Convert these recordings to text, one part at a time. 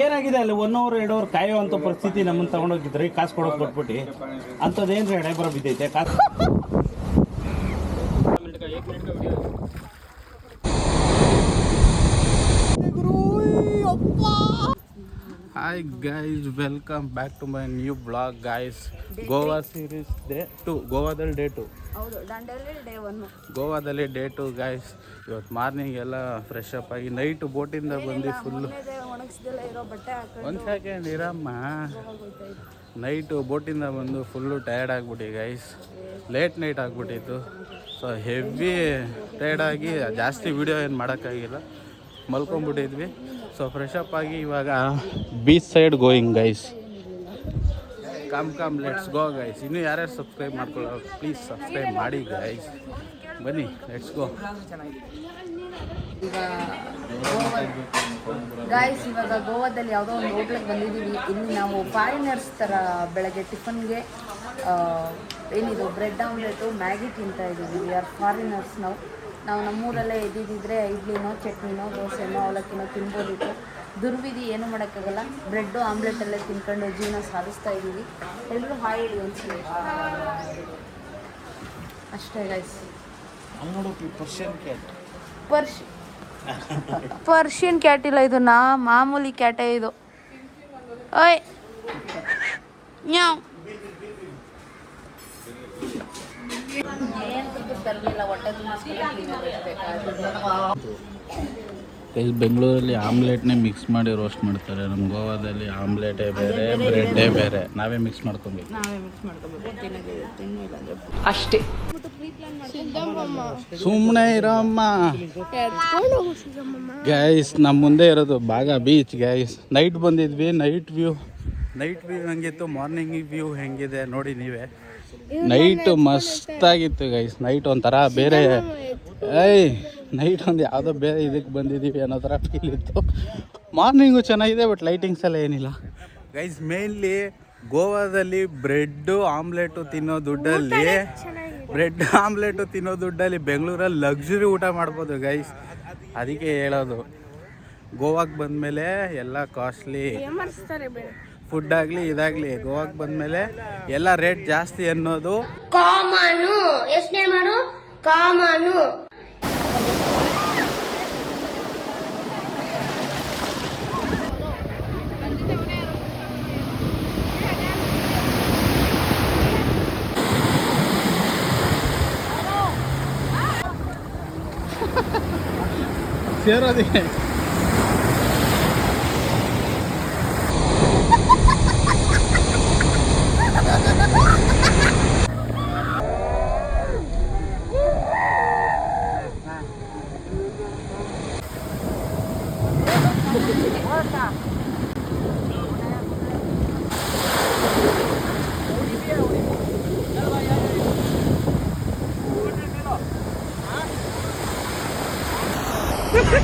ಏನಾಗಿದೆ ಅಲ್ಲಿ one hour ಎರಡು ಅವರ್ ಕಾಯುವಂತ ಪರಿಸ್ಥಿತಿ ನಮ್ಮನ್ನು ತಗೊಂಡೋಗಿದ್ರಿ ಕಾಸು ಕೊಡೋಕೆ ಕೊಟ್ಬಿಟ್ಟು ಅಂಥದ್ದೇನು ಹಣೆ ಬರೋ ಬಿದ್ದೈತೆ ಕಾಸು hi guys welcome back to my new blog guys Goa series day two ಗೋವಾದಲ್ಲಿ ಡೇ ಟು ಗೋವಾದಲ್ಲಿ ಡೇ ಟು ಗೈಸ್ ಇವತ್ತು ಮಾರ್ನಿಂಗ್ ಎಲ್ಲ ಫ್ರೆಶ್ ಅಪ್ ಆಗಿ ನೈಟ್ ಬೋಟಿಂದ ಬಂದು ಫುಲ್ಲು ಒಂದು ಸೆಕೆಂಡ್ ಇರಮ್ಮ ನೈಟು ಬೋಟಿಂದ ಬಂದು ಫುಲ್ಲು ಟಯರ್ಡ್ ಆಗ್ಬಿಟ್ಟು ಗೈಸ್ ಲೇಟ್ ನೈಟ್ ಆಗಿಬಿಟ್ಟಿತ್ತು. ಸೊ ಹೆವಿ ಟಯರ್ಡ್ ಆಗಿ ಜಾಸ್ತಿ ವಿಡಿಯೋ ಏನು ಮಾಡೋಕ್ಕಾಗಿಲ್ಲ. ಮಲ್ಕೊಂಬಿಟ್ಟಿದ್ವಿ ಸೊ ಫ್ರೆಶ್ ಅಪ್ ಆಗಿ ಇವಾಗ beach side going guys come come let's go guys ಇನ್ನು ಯಾರ್ಯಾರು ಸಬ್ಸ್ಕ್ರೈಬ್ ಮಾಡ್ಕೊಳ್ಳೋ ಪ್ಲೀಸ್ ಸಬ್ಸ್ಕ್ರೈಬ್ ಮಾಡಿ ಗೈಸ್ ಬನ್ನಿ ಲೆಟ್ಸ್ ಗೋ ಈಗ ಗಾಯ್ಸ್ ಇವಾಗ ಗೋವಾದಲ್ಲಿ ಯಾವುದೋ ಒಂದು ಹೋಟ್ಲಿಗೆ ಬಂದಿದ್ದೀವಿ. ಇಲ್ಲಿ ನಾವು ಫಾರಿನರ್ಸ್ ಥರ ಬೆಳಗ್ಗೆ ಟಿಫನ್ಗೆ ಏನಿದು ಬ್ರೆಡ್ ಆಮ್ಲೆಟು ಮ್ಯಾಗಿ ತಿಂತಾ ಇದ್ದೀವಿ. ವಿ ಆರ್ ಫಾರಿನರ್ಸ್ ನಾವು. ನಾವು ನಮ್ಮೂರಲ್ಲೇ ಎದ್ದಿದ್ದರೆ ಇಡ್ಲಿನೋ ಚಟ್ನಿನೋ ದೋಸೆನೋ ಅವಲಕ್ಕಿನೋ ತಿನ್ಬೋದಿತ್ತು. ದುರ್ವಿಧಿ ಏನು ಮಾಡೋಕ್ಕಾಗಲ್ಲ. ಬ್ರೆಡ್ಡು ಆಮ್ಲೆಟಲ್ಲೇ ತಿನ್ಕೊಂಡು ಜೀವನ ಸಾಧಿಸ್ತಾ ಇದ್ದೀವಿ. ಎಲ್ಲರೂ ಹಾಯ್ ಹೇಳಿ ಒಂದ್ಸಲ. ಅಷ್ಟೇ ಗೈಸ್ ಪರ್ಷಿಯನ್ ಕ್ಯಾಟ್ ಇಲ್ಲ ಇದು ನಾ ಮಾಮೂಲಿ ಕ್ಯಾಟೇ ಇದು. ಓಯ್. ನ್ಯಾವ್. ಬೆಂಗಳೂರಲ್ಲಿ ಆಮ್ಲೆಟ್ನೇ ಮಿಕ್ಸ್ ಮಾಡಿ ರೋಸ್ಟ್ ಮಾಡ್ತಾರೆ. ನಮ್ಮ ಗೋವಾದಲ್ಲಿ ಆಮ್ಲೆಟೇ ಬೇರೆ ಬ್ರೆಡ್ಡೇ ಬೇರೆ ನಾವೇ ಮಿಕ್ಸ್ ಮಾಡ್ಕೊಬೇಕು. ಅಷ್ಟೇ. ಸುಮ್ಮನೆ ಇರಮ್ಮ. ಗೈಸ್ ನಮ್ಮ ಮುಂದೆ ಇರೋದು ಬಾಗ ಬೀಚ್ ಗೈಸ್ ನೈಟ್ ಬಂದಿದ್ವಿ ನೈಟ್ ವ್ಯೂ ನೈಟ್ ವ್ಯೂ ಹಂಗಿತ್ತು? ಮಾರ್ನಿಂಗ್ ವ್ಯೂ ಹೆಂಗಿದೆ? ನೋಡಿ ನೀವೇ. ನೈಟ್ ಮಸ್ತಾಗಿತ್ತು ಗೈಸ್ ನೈಟ್ ಒಂಥರ ಬೇರೆ ಏಯ್ ನೈಟ್ ಒಂದು ಯಾವುದೋ ಬೇರೆ ಇದಕ್ಕೆ ಬಂದಿದ್ದೀವಿ ಅನ್ನೋ ಥರ ಫೀಲ್ ಇತ್ತು. ಮಾರ್ನಿಂಗು ಚೆನ್ನಾಗಿದೆ ಬಟ್ ಲೈಟಿಂಗ್ಸ್ ಎಲ್ಲ ಏನಿಲ್ಲ. ಗೈಸ್ ಮೇನ್ಲಿ ಗೋವಾದಲ್ಲಿ ಬ್ರೆಡ್ಡು ಆಮ್ಲೆಟು ತಿನ್ನೋ ದುಡ್ಡಲ್ಲಿ ಬ್ರೆಡ್ ಆಮ್ಲೆಟು ತಿನ್ನೋ ದುಡ್ಡಲ್ಲಿ ಬೆಂಗಳೂರಲ್ಲಿ ಲಕ್ಸುರಿ ಊಟ ಮಾಡ್ಬೋದು ಗೈಸ್ ಅದಕ್ಕೆ ಹೇಳೋದು. ಗೋವಾಗೆ ಬಂದಮೇಲೆ ಎಲ್ಲ ಕಾಸ್ಟ್ಲಿ ಫುಡ್ ಆಗಲಿ ಇದಾಗಲಿ ಗೋವಾಕ್ಕೆ ಬಂದಮೇಲೆ ಎಲ್ಲ ರೇಟ್ ಜಾಸ್ತಿ ಅನ್ನೋದು. ಕಾಮನು. ಎಷ್ಟೇ ಮಾಡು? ಕಾಮನು. ಸೇರೋದಿಗೆ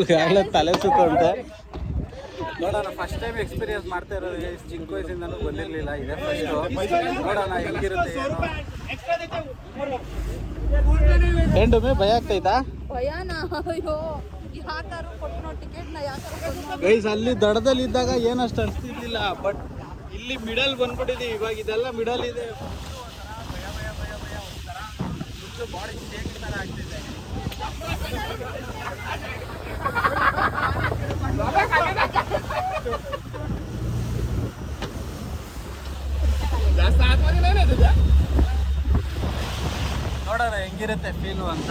ಈಗಾಗಲೇ ತಲೆ ಸುತ್ತುಂಟೆ ನೋಡೋಣ ಫಸ್ಟ್ ಟೈಮ್ ಎಕ್ಸ್ಪೀರಿಯನ್ಸ್ ಮಾಡ್ತಾ ಇರೋದು. ಚಿಕ್ಕ ವಯಸ್ಸಿಂದ ಬಂದಿರಲಿಲ್ಲ ಇದೆ ಫಸ್ಟ್ ನೋಡೋಣ ಹೆಂಗಿರುತ್ತೆ ಏನು. ಮೇ ಭಯ ಆಗ್ತೈತಾ? ಗೈಸ್ ಅಲ್ಲಿ ದಡದಲ್ಲಿ ಇದ್ದಾಗ ಏನಷ್ಟು ಅನಿಸ್ತಿರ್ಲಿಲ್ಲ ಬಟ್ ಇಲ್ಲಿ ಮಿಡಲ್ ಬಂದ್ಬಿಟ್ಟಿದೆ ಇವಾಗ ಇದೆಲ್ಲ ಮಿಡಲ್ ಇದೆ. ಬಾಡಿ ಆಗ್ತಿದೆ. ನೋಡೋಣ ಹೆಂಗಿರುತ್ತೆ ಫೀಲು ಅಂತ.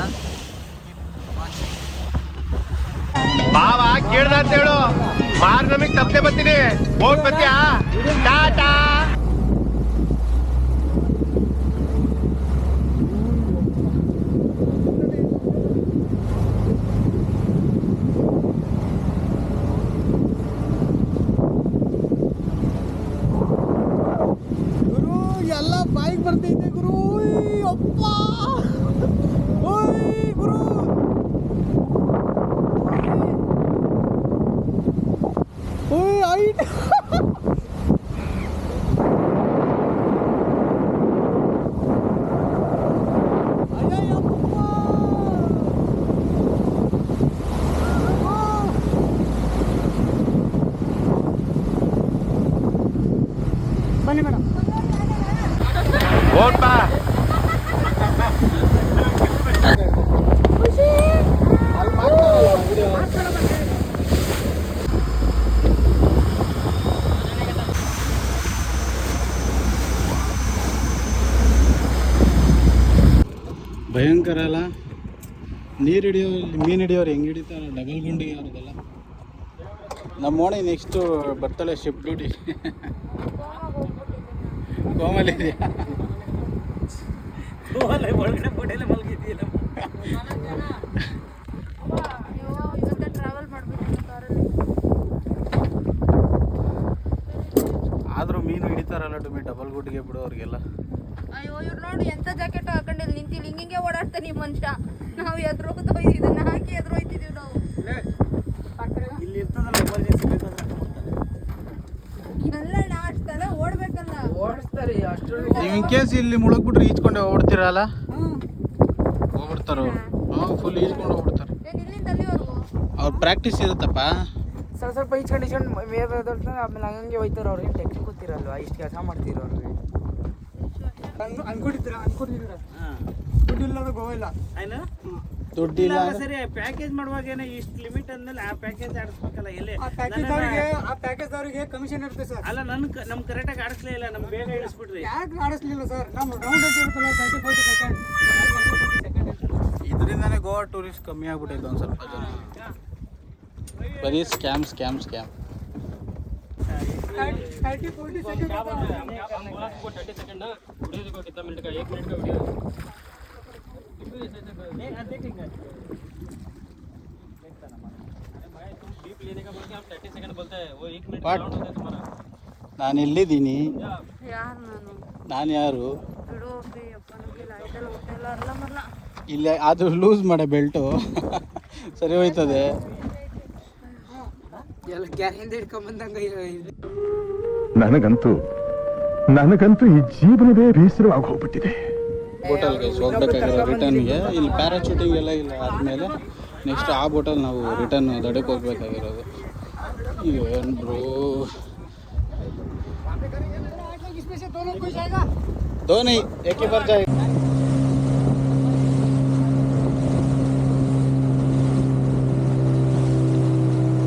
ಬಾವ ಕೇಳ್ದ ಅಂತ ಹೇಳು. ಮಾರ್ ನಮಗ್ ತಪ್ಪೆ ಬರ್ತೀನಿ. ಹೋಗ್ ಬರ್ತೀಯಾ? ಟಾಟಾ! aí. One back. ಭಯಂಕರ ಅಲ್ಲ ನೀರು ಹಿಡಿಯೋ ಮೀನು ಹಿಡಿಯೋರು ಹೆಂಗೆ ಹಿಡಿತಾರ ಡಬಲ್ ಗುಂಡಿ ಅವ್ರದ್ದೆಲ್ಲ ನಮ್ಮ ಓಣಿ ನೆಕ್ಸ್ಟು ಬರ್ತಾಳೆ ಶಿಫ್ಟ್ ಡ್ಯೂಟಿ ಕೋಮಲ್ ಇದೆಯಾ? ಆದರೂ ಮೀನು ಹಿಡಿತಾರಲ್ಲ ಟುಮಿ ಡಬಲ್ ಗುಡ್ಗೆ ಬಿಡು ಅವ್ರಿಗೆಲ್ಲ ಅಯ್ಯೋ ಇವ್ರು ನೋಡಿ ಎಂತ ಜಾಕೆಟ್ ಹಾಕೊಂಡಿಲ್ಲ ನಿಂತಿಲ್ಲ ಹಿಂಗಿಂಗೆ ಓಡಾಡ್ತಾನೆ ಈ ಮನುಷ್ಯ. ನಾವು ಎದ್ರೋದು ಇದನ್ನ ಹಾಕಿ ಎದ್ರೋಯ್ತಿದೀವಿ ನಾವು. ಇಲ್ಲಿ ಇರ್ತದಲ್ಲ ಎಮರ್ಜೆನ್ಸಿ ಬೇಕಾದ್ರೆ ಎಲ್ಲ ಅಷ್ಟೆಲ್ಲ ಓಡ್ಬೇಕಲ್ಲ. ಓಡಿಸ್ತಾರೆ ಅಷ್ಟು ನೀವು ಇನ್ ಕೇಸ್ ಇಲ್ಲಿ ಮುಳುಗ್ಬಿಟ್ರೆ ಈಜ್ಕೊಂಡೆ ಓಡ್ತಿರಲ್ಲ ಹೋಗ್ಬಿಡ್ತಾರೆ ಅವ್ರು. ಹಾಂ ಫುಲ್ ಈಜ್ಕೊಂಡು ಹೋಗ್ಬಿಡ್ತಾರೆ. ಇಲ್ಲಿಂದ ಅಲ್ಲಿವರೆಗೂ ಅವ್ರ ಪ್ರಾಕ್ಟೀಸ್ ಇರುತ್ತಪ್ಪ. ಸ್ವಲ್ಪ ಸ್ವಲ್ಪ ಇಚ್ಕೊಂಡು ಇಚ್ಕೊಂಡು ಮೇಲೆ ಆಮೇಲೆ ಹಂಗೆ ಹೋಯ್ತಾರೆ ಅವ್ರಿಗೆ ಟೆಕ್ನಿಕ್ ಗೊತ್ತಿರಲ್ವಾ ಇಷ್ಟು ಕೆಲಸ ಮಾಡ್ತಿರೋ ಅವ್ರಿಗೆ ಅನ್ಕೊಂಡಿದ್ದೀರ? ಅನ್ಕೊಂಡಿದ್ದೀರ? ದುಡ್ಡಿಲ್ಲ ಇಲ್ಲದ ಗೋವಾ ಇಲ್ಲ? ದುಡ್ಡಿಲ್ಲ ಸರಿ ಪ್ಯಾಕೇಜ್ ಮಾಡುವಾಗ ಇಷ್ಟು ಲಿಮಿಟ್ ಅಂದ್ಮೇಲೆ ಆ ಪ್ಯಾಕೇಜ್ ಆಡಿಸ್ಬೇಕಲ್ಲ ಎಲ್ಲಿ? ಆ ಪ್ಯಾಕೇಜ್ ಅವರಿಗೆ ಆ ಪ್ಯಾಕೇಜ್ ಅವರಿಗೆ ಕಮಿಷನ್ ಇರುತ್ತೆ ಸರ್. ಅಲ್ಲ ನನ್ ನಮ್ ಕರೆಕ್ಟಾಗಿ ಆಡಿಸ್ಲೇ ಇಲ್ಲ ನಮ್ಗೆ ಬೇಗ ಇಳಿಸ್ಬಿಟ್ರಿ ಯಾಕೆ ಆಡಿಸ್ಲಿಲ್ಲ ಸರ್? ನಮ್ಮ ರೌಂಡ್ ಇರುತ್ತಲ್ಲ ತರ್ಟಿ ಫೋರ್ಟಿ ಸೆಕೆಂಡ್ ಇದರಿಂದನೇ ಗೋವಾ ಟೂರಿಸ್ಟ್ ಕಮ್ಮಿ ಆಗ್ಬಿಟ್ಟೈತೆ ಒಂದು ಸ್ವಲ್ಪ ಜನ. ಬರೀ scam scam scam thirty forty second but ನಾನು ಎಲ್ಲಿದ್ದೀನಿ ಯಾರು ನಾನು ನಾನು ನಮಗೆ ನಾನು ಯಾರು ಇಲ್ಲಿ ಅದು ಲೂಸ್ ಮಾಡೆ ಬೆಲ್ಟು. ಸರಿ ಹೋಯ್ತದೆ. ಎಲ್ಲ ಗ್ಯಾರಿಂದ ಹಿಡ್ಕೊಂಬಂದಂಗ ನನಗಂತೂ ನನಗಂತೂ ಈ ಜೀವನವೇ ಬೇಸರವಾಗಿ ಹೋಗ್ಬಿಟ್ಟಿದೆ. ಬೋಟಲ್ಗೆ ಹೋಗ್ಬೇಕಾಗಿರೋ ರಿಟರ್ನ್ಗೆ ಇಲ್ಲಿ ಪ್ಯಾರಾಚೂಟಿಂಗ್ ಎಲ್ಲ ಇಲ್ಲ ಆದಮೇಲೆ ನೆಕ್ಸ್ಟ್ ಆ ಬೋಟಲ್ ನಾವು ರಿಟರ್ನ್ ದಡಕ್ಕೆ ಹೋಗ್ಬೇಕಾಗಿರೋದು. ಏನು ಬ್ರೋ ಧೋನಿ ಏಕೆ ಬರ್ತಾ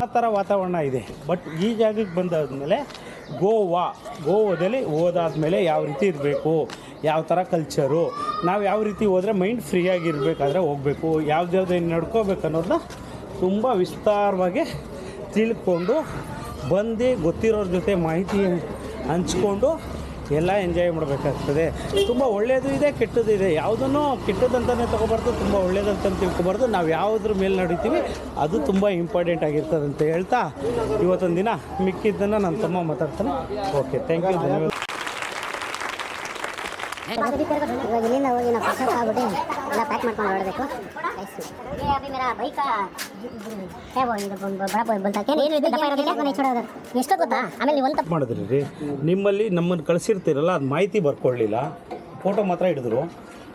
ಆ ಥರ ವಾತಾವರಣ ಇದೆ. ಬಟ್ ಈ ಜಾಗಕ್ಕೆ ಬಂದಾದ್ಮೇಲೆ ಗೋವಾ, ಗೋವಾದಲ್ಲಿ ಹೋದಾದ್ಮೇಲೆ ಯಾವ ರೀತಿ ಇರಬೇಕು, ಯಾವ ಥರ ಕಲ್ಚರು ನಾವು ಯಾವ ರೀತಿ ಹೋದರೆ ಮೈಂಡ್ ಫ್ರೀ ಆಗಿರಬೇಕಾದ್ರೆ ಹೋಗಬೇಕು ಏನು ನಡ್ಕೋಬೇಕು ಅನ್ನೋದನ್ನ ತುಂಬ ವಿಸ್ತಾರವಾಗಿ ತಿಳ್ಕೊಂಡು ಬಂದು ಗೊತ್ತಿರೋರ ಜೊತೆ ಮಾಹಿತಿ ಹಂಚ್ಕೊಂಡು ಎಲ್ಲ ಎಂಜಾಯ್ ಮಾಡಬೇಕಾಗ್ತದೆ. ತುಂಬ ಒಳ್ಳೆಯದು ಇದೆ, ಕೆಟ್ಟದ್ದು ಇದೆ. ಯಾವುದನ್ನು ಕೆಟ್ಟದಂತಲೇ ತೊಗೊಬಾರ್ದು, ತುಂಬ ಒಳ್ಳೇದಂತ ತಿಳ್ಕೊಬಾರ್ದು. ನಾವು ಯಾವುದ್ರ ಮೇಲೆ ನಡೀತೀವಿ, ಅದು ತುಂಬ ಇಂಪಾರ್ಟೆಂಟ್ ಆಗಿರ್ತದಂತ ಹೇಳ್ತಾ ಇವತ್ತೊಂದು ದಿನ ಮಿಕ್ಕಿದ್ದನ್ನು ನನ್ನ ತಮ್ಮ ಮಾತಾಡ್ತಾನೆ. ಓಕೆ ಥ್ಯಾಂಕ್ ಯು ಧನ್ಯವಾದ. ಇವಾಗ ಇಲ್ಲಿಂದ ಹೋಗಿ ನಾವು ಫ್ರೆಶ್ ಅಪ್ ಆಗ್ಬಿಟ್ಟು ಎಲ್ಲ ಪ್ಯಾಕ್ ಮಾಡ್ಕೊಂಡು ಹೊರಡಬೇಕು. ಎಷ್ಟೋ ಗೊತ್ತಾ ಆಮೇಲೆ ನೀವು ಒಂದು ಮಾಡಿದ್ರಿ. ರೀ ನಿಮ್ಮಲ್ಲಿ ನಮ್ಮನ್ನು ಕಳಿಸಿರ್ತೀರಲ್ಲ ಅದು ಮಾಹಿತಿ ಬರ್ಕೊಳ್ಳಿಲ್ಲ ಫೋಟೋ ಮಾತ್ರ ಹಿಡಿದ್ರು.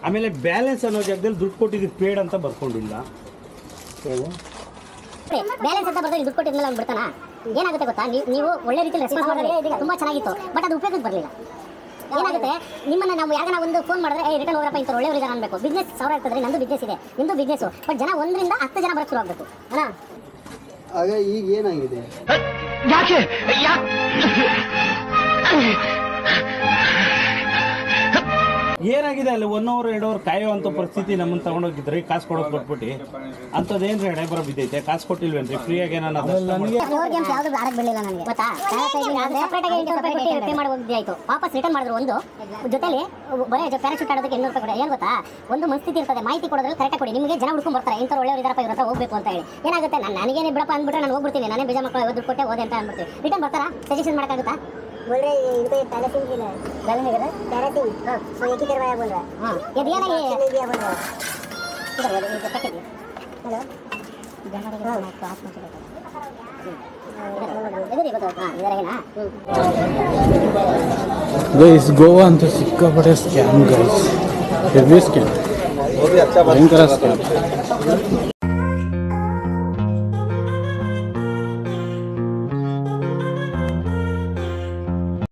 ಆಮೇಲೆ ಬ್ಯಾಲೆನ್ಸ್ ಅನ್ನೋ ಜಾಗದಲ್ಲಿ ದುಡ್ಡು ಕೊಟ್ಟಿದ್ದು ಪೇಡ್ ಅಂತ ಬರ್ಕೊಂಡಿಲ್ಲ. ನೀವು ಬ್ಯಾಲೆನ್ಸ್ ಅಂತ ಬರ್ತಾರೆ ದುಡ್ಡು ಕೊಟ್ಟಿದ್ಮೇಲೆ ಅವ್ನು ಬಿಡ್ತಾನ? ಏನಾಗುತ್ತೆ ಗೊತ್ತಾ? ನೀವು ಒಳ್ಳೆ ರೀತಿಯಲ್ಲಿ ರೆಸ್ಪಾನ್ಸ್ ಮಾಡಿದ್ರೆ ತುಂಬ ಚೆನ್ನಾಗಿತ್ತು ಬಟ್ ಅದು ಉಪಯೋಗಕ್ಕೆ ಬರಲಿಲ್ಲ. ಏನಾಗುತ್ತೆ? ನಿಮ್ಮನ್ನ ನಾವು ಯಾರನ್ನ ಒಂದು ಫೋನ್ ಮಾಡಿದ್ರೆ ಏ ರಿಟರ್ನ್ ಹೋಗ್ರಪ್ಪ ಇಂಥ ಒಳ್ಳೆ ಇದ್ದಾರೆ ಅನ್ಬೇಕು. ಬಿಸ್ನೆಸ್ ಸಾವಿರ ಇರ್ತದೆ ನಂದು ಬಿಸ್ನೆಸ್ ಇದೆ ನಿಮ್ಮದು ಬಿಸ್ನೆಸ್ ಬಟ್ ಜನ ಒಂದರಿಂದ ಹತ್ತು ಜನ ಬರಕ್ಕೆ ಶುರು ಆಗಬೇಕು ಅಣ್ಣ? ಆಗ ಈಗ ಏನಾಗಿದೆ? ಯಾಕೆ? ಏನಾಗಿದೆ ಅಲ್ಲಿ ಒನ್ ಅವರ್ ಎರಡು ಅವರ್ ಕಾಯೋವಂಥ ಪರಿಸ್ಥಿತಿ ನಮ್ಮನ್ನು ತಗೊಂಡೋಗಿದ್ರಿ ಕಾಸು ಕೊಡೋದು ಕೊಟ್ಬಿಟ್ಟು ಅಂಥದ್ದೇನ್ರಿ ಹಣೆ ಬರೋ ಬಿದ್ದೈತೆ? ಕಾಸು ಕೊಟ್ಟಿಲ್ವೇನ್ರಿ? ಫ್ರೀಯಾಗಿ ಏನಾನ ನನಗೆ ಫ್ಲೋರ್ ಗೇಮ್ಸ್ ಯಾವ್ದು ಆಡಕ್ ಬಿಡಲಿಲ್ಲ ನನಗೆ ಗೊತ್ತಾ? ಪೇ ಮಾಡಿ ಹೋಗಿದ್ದೆ ಆಯ್ತು. ವಾಪಸ್ ರಿಟರ್ನ್ ಮಾಡಿದ್ರು ಒಂದು. ಜೊತೆಲಿ ಬರೀ ಪ್ಯಾರಾಶೂಟ್ ಆಡೋದಕ್ಕೆ ಇನ್ನೂರು ರೂಪಾಯಿ ಕೊಡಿ. ಏನು ಗೊತ್ತಾ? ಒಂದು ಮನಸ್ಥಿತಿ ಇರ್ತದೆ. ಮಾಹಿತಿ ಕೊಡೋದ್ರಲ್ಲಿ ಕರೆಕ್ಟ್ ಕೊಡಿ. ನಿಮಗೆ ಜನ ಹುಡ್ಕೊಂಡು ಬರ್ತಾರೆ. ಇಂಥ ಒಳ್ಳೆಯವರು ಇದಾರಪ್ಪ ಇವ್ರ ಹತ್ರ ಹೋಗ್ಬೇಕು ಅಂತ ಹೇಳಿ. ಏನಾಗುತ್ತೆ? ನಾನು ನನಗೇನೆ ಬಿಡಪ್ಪ ಅಂದ್ಬಿಟ್ರೆ ನಾನು ಹೋಗ್ಬಿಡ್ತೀನಿ. ನಾನೇ ಬೇಜಾ ಮಕ್ಕಳು ದುಡ್ಡು ಕೊಟ್ಟೆ ಹೋದೆ ಅಂತ ಅನ್ಬಿಡ್ತೀವಿ ರಿಟರ್ನ್ ಬರ್ತಾರಾ? ಸಜೆಷನ್ ಮಾಡೋಕ್ಕಾಗುತ್ತಾ? बोल रहे इनको तो ये पहले सिंह खेला है। पहले नहीं करा पहले सिंह हाँ। हाँ। एक ही करवाया बोल रहा है। हाँ। ये दिया ना ये नहीं दिया बोल रहा है। किधर बोल रहे हैं पैकेट दिया हेलो। जहाँ रहेगा हाँ। तो हाथ में चलेगा इधर ही बताओ। हाँ इधर है ना। हाँ। गाइस गोवा अंत सिक्का बड़ा स्कैम गाइस हेवी स्कैम बहुत ही अच्छा भयंकर स्कैम